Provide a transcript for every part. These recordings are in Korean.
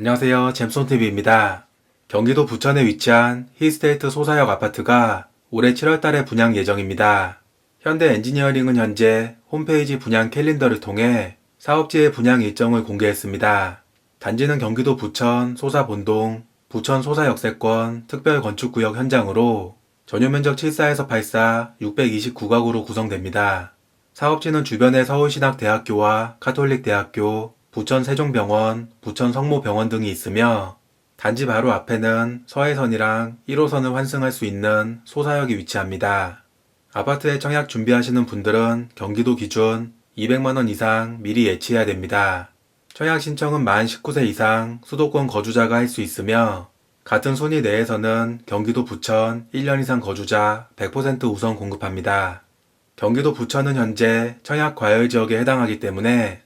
안녕하세요. 잼손TV입니다. 경기도 부천에 위치한 히스테이트 소사역 아파트가 올해 7월 달에 분양 예정입니다. 현대 엔지니어링은 현재 홈페이지 분양 캘린더를 통해 사업지의 분양 일정을 공개했습니다. 단지는 경기도 부천 소사 본동 부천 소사 역세권 특별 건축구역 현장으로 전용면적 74에서 84 629가구로 구성됩니다. 사업지는 주변의 서울신학대학교와 카톨릭대학교, 부천 세종병원, 부천 성모병원 등이 있으며 단지 바로 앞에는 서해선이랑 1호선을 환승할 수 있는 소사역이 위치합니다. 아파트에 청약 준비하시는 분들은 경기도 기준 200만원 이상 미리 예치해야 됩니다. 청약 신청은 만 19세 이상 수도권 거주자가 할 수 있으며 같은 순위 내에서는 경기도 부천 1년 이상 거주자 100% 우선 공급합니다. 경기도 부천은 현재 청약 과열 지역에 해당하기 때문에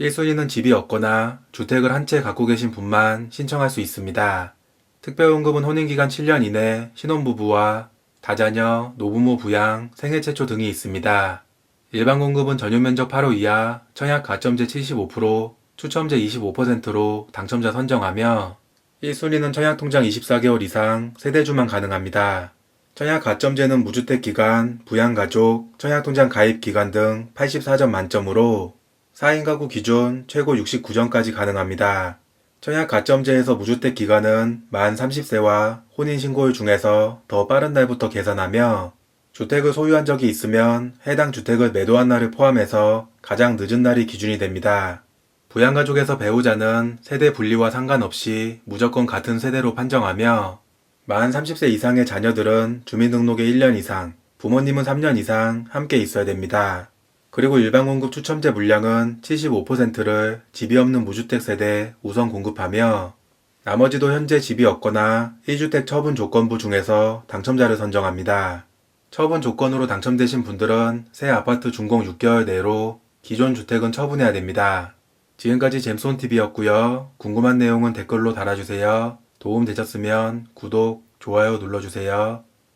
1순위는 집이 없거나 주택을 한 채 갖고 계신 분만 신청할 수 있습니다. 특별원금은 혼인기간 7년 이내 신혼부부와 다자녀, 노부모 부양, 생애 최초 등이 있습니다. 일반 공급은 전용면적 8호 이하, 청약 가점제 75%, 추첨제 25%로 당첨자 선정하며 1순위는 청약 통장 24개월 이상 세대주만 가능합니다. 청약 가점제는 무주택 기간, 부양 가족, 청약 통장 가입 기간 등 84점 만점으로 4인 가구 기준 최고 69점까지 가능합니다. 청약 가점제에서 무주택 기간은 만 30세와 혼인신고일 중에서 더 빠른 날부터 계산하며 주택을 소유한 적이 있으면 해당 주택을 매도한 날을 포함해서 가장 늦은 날이 기준이 됩니다. 부양가족에서 배우자는 세대 분리와 상관없이 무조건 같은 세대로 판정하며 만 30세 이상의 자녀들은 주민등록에 1년 이상, 부모님은 3년 이상 함께 있어야 됩니다. 그리고 일반 공급 추첨제 물량은 75%를 집이 없는 무주택 세대 우선 공급하며 나머지도 현재 집이 없거나 1주택 처분 조건부 중에서 당첨자를 선정합니다. 처분 조건으로 당첨되신 분들은 새 아파트 준공 6개월 내로 기존 주택은 처분해야 됩니다. 지금까지 잼손TV였고요. 궁금한 내용은 댓글로 달아주세요. 도움 되셨으면 구독, 좋아요 눌러주세요.